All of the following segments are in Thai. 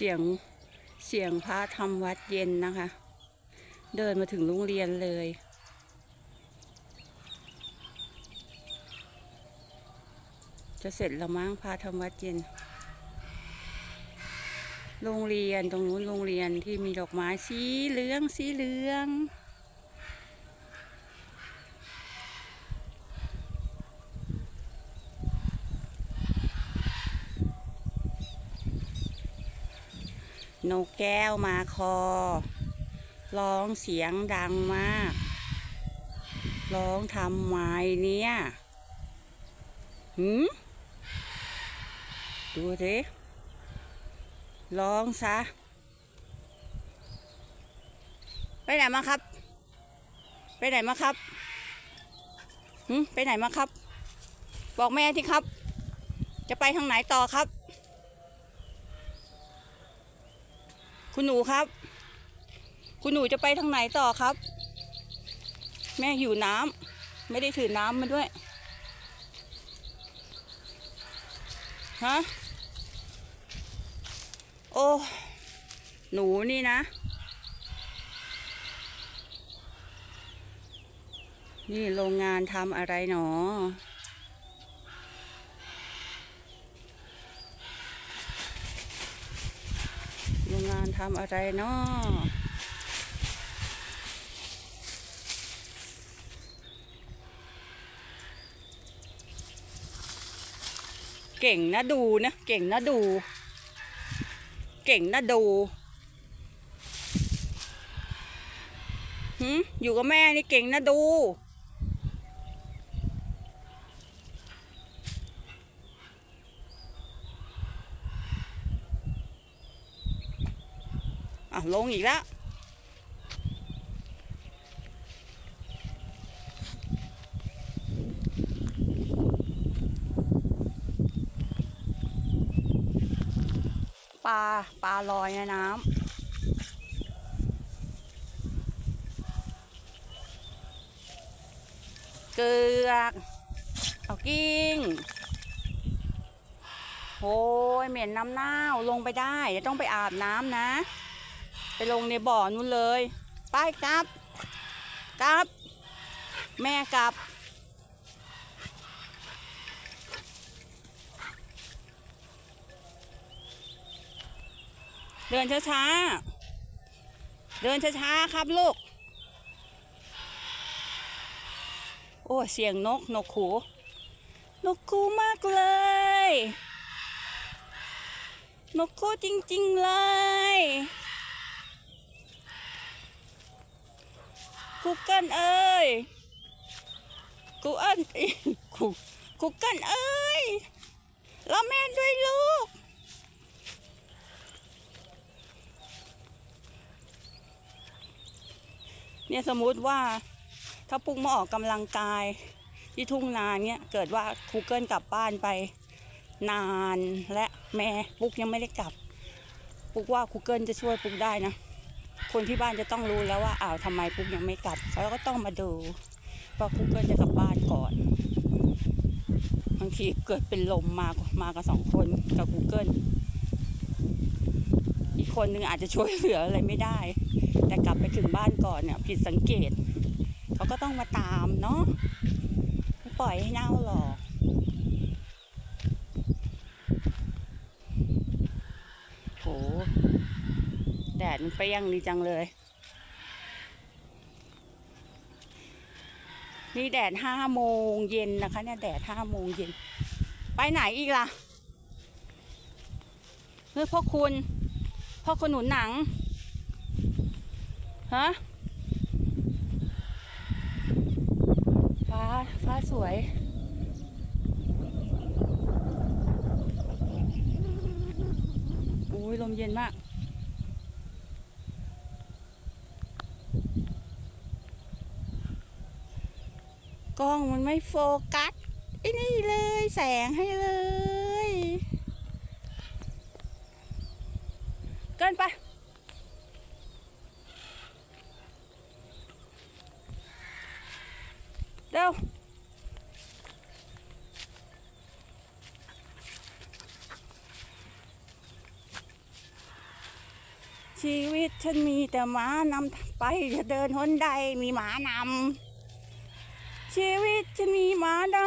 เสียงเสียงพระทำวัดเย็นนะคะ เดินมาถึงโรงเรียนเลย จะเสร็จแล้วมั้งพาทำวัดเย็น โรงเรียนตรงนู้นโรงเรียนที่มีดอกไม้สีเหลืองสีเหลือง นกแก้วมาคอ ร้องเสียงดังมาก ร้องทำไมเนี่ยหืมดูสิร้องซะ ไปไหนมาครับ ไปไหนมาครับหืมไปไหนมาครับ บอกแม่ที่ครับ จะไปทางไหนต่อครับ คุณหนูครับ คุณหนูจะไปทางไหนต่อครับ แม่อยู่น้ำไม่ได้ถือน้ำมาด้วยฮะโอ้หนูนี่นะ นี่โรงงานทำอะไรหนอ โรงงาน ทำอะไรเนาะเก่งนะดูนะ เก่งนะดู เก่งนะดูหือยู่กับแม่นี่เก่งนะดู อะลงอีกแล้วปลาปลาลอยในน้ำเกือกเอากิ้งโอ้ยเหม็นน้ำเน่าลงไปได้จะต้องไปอาบน้ำนะ ไปลงในบ่อนู้นเลยไปกลับกลับ แม่กลับ เดินช้าๆ เดินช้าๆ ครับลูก โอ้เสียงนกนกขูนกคูมากเลย นกคูจริง ๆ เลย กูเกิลเอ้ยกูเอิ้นกูกูเกิลเอ้ยเรอแม่ด้วยลูก เนี่ยสมมุติว่าถ้าปุ๊กมาออกกำลังกายที่ทุ่งนาเนี่ยเกิดว่าครูเกิลกลับบ้านไปนานและแม่ปุ๊กยังไม่ได้กลับ ปุ๊กว่าครูเกิลจะช่วยปุ๊กได้นะ คนที่บ้านจะต้องรู้แล้วว่าอ้าวทำไมปุ๊กยังไม่กลับเขาก็ต้องมาดูว่าครูเกิลจะกลับบ้านก่อนบางทีเกิดเป็นลมมามากับสองคนกับครูเกิลอีกคนนึงอาจจะช่วยเหลืออะไรไม่ได้ แต่กลับไปถึงบ้านก่อนเนี่ย ผิดสังเกต เขาก็ต้องมาตามเนาะปล่อยให้เน่าหรอกโหแดดมันเปรี้ยงดีจังเลย นี่แดดห้าโมงเย็นนะคะเนี่ยแดดห้าโมงเย็น ไปไหนอีกล่ะเฮ้ยพ่อคุณ พ่อคุณหนุนหนัง ฮะ ฟ้า ฟ้าสวยอุ้ยลมเย็นมาก ล้องมันไม่โฟกัสไอ้นี่เลยแสงให้เลย เกินไปเร็วชีวิตฉันมีแต่หมานำไปจะเดินหนใดมีหมานำ ชีวิตฉันมีหมาด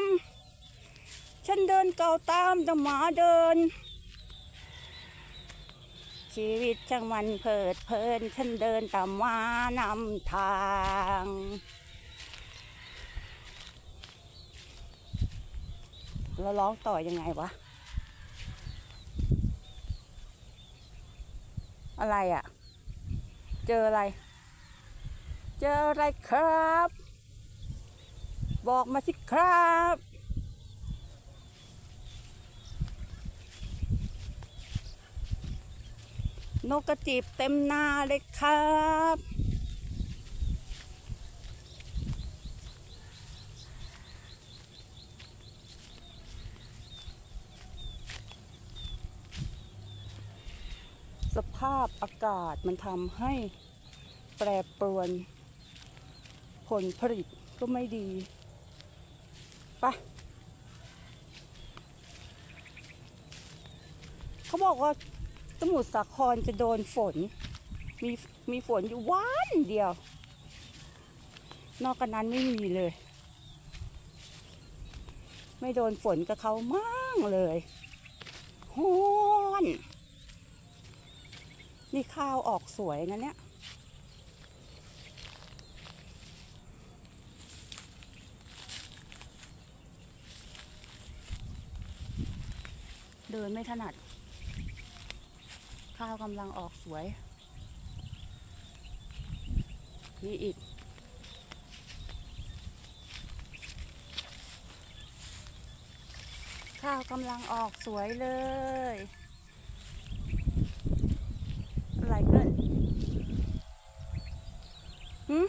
ำฉันเดินเก่าตามแต่หมาเดิน ชีวิตช่างมันเพิดเพลิน ฉันเดินตามหมานำทางแล้วร้องต่อยังไงวะ อะไรอะ่ะ เจออะไร เจออะไรครับ บอกมาสิครับ นกกระจิบเต็มหน้าเลยครับสภาพอากาศมันทำให้แปรปรวน ผลผลิตก็ไม่ดี ไปเขาบอกว่าสมุทรสาครจะโดนฝน มีมีฝนอยู่วันเดียว นอกจากนั้นไม่มีเลย ไม่โดนฝนกับเขามั่งเลยฮ้อน นี่ข้าวออกสวยนะเนี่ย เดินไม่ถนัด ข้าวกำลังออกสวยนี่อีก ข้าวกำลังออกสวยเลย อะไรเกินหืม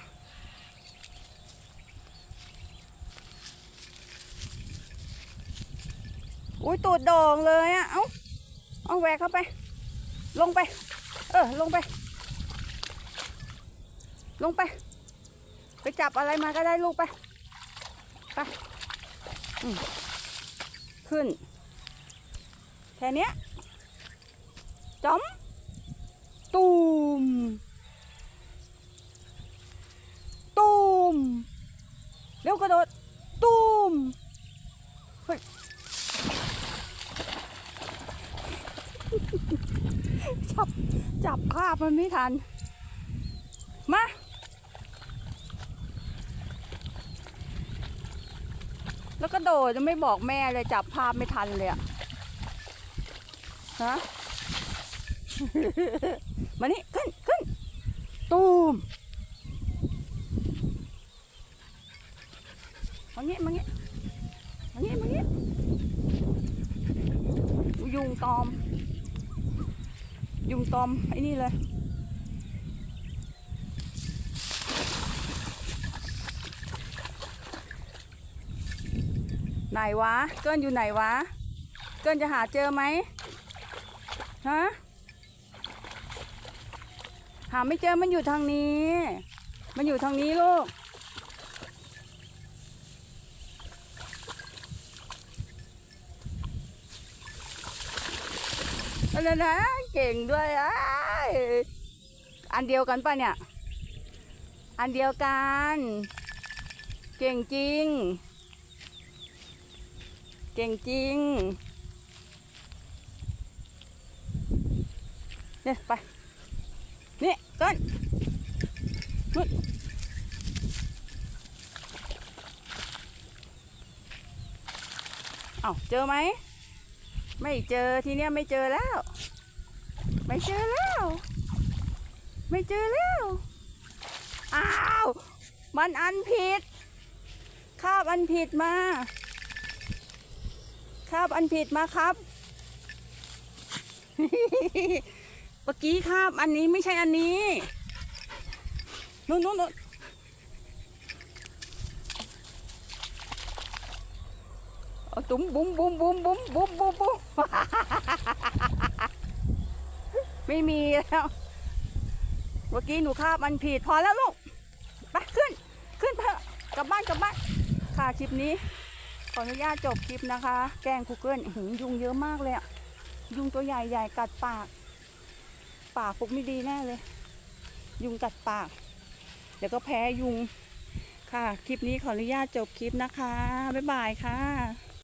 อุ้ย ตูดโด่งเลยอะเอาเอาแหวกเข้าไป ลงไป เออ ลงไป ลงไป ไปจับอะไรมาก็ได้ลูกไป ไปขึ้น แค่เนี้ยจอมตูม ตูม เร็วกระโดด ตูม เฮ้ย จับจับภาพมันไม่ทัน มา แล้วก็โดดจะไม่บอกแม่เลยจับภาพไม่ทันเลยอะฮะมานี่ขึ้นขึ้นตูมมางี้มางี้มางี้มางี้ยุงตอม ยุงตอมไอ้นี่เลย ไหนวะ เกินอยู่ไหนวะ เกินจะหาเจอไหมฮะหาไม่เจอมันอยู่ทางนี้ มันอยู่ทางนี้ลูก อะไรนะเก่งด้วยอะอันเดียวกันปะเนี่ย อันเดียวกัน เก่งจริง เก่งจริง เนี่ยไป นี่ก้อนนู่นเอาเจอไหม ไม่เจอทีเนี้ยไม่เจอแล้ว ไม่เจอแล้ว ไม่เจอแล้วอ้าวมันอันผิดคาบอันผิดมาคาบอันผิดมาครับเมื่อกี้คาบอันนี้ไม่ใช่อันนี้นู่นนู่นนู่น เอาตุ้มบุ้มบุ้มบุ้มบุ้มบุ้มบุ้มบุ้มไม่มีแล้ว เมื่อกี้หนูคาบมันผิดพอแล้วลูก ไปขึ้น ขึ้นไปกลับบ้านกลับบ้าน ค่ะคลิปนี้ ขออนุญาตจบคลิปนะคะ แกงคูเกิลยุงเยอะมากเลยอะยุงตัวใหญ่ๆกัดปาก ปากปุกไม่ดีแน่เลย ยุงกัดปาก เดี๋ยวก็แพ้ยุงค่ะ คลิปนี้ขออนุญาตจบคลิปนะคะ บ๊ายบายค่ะ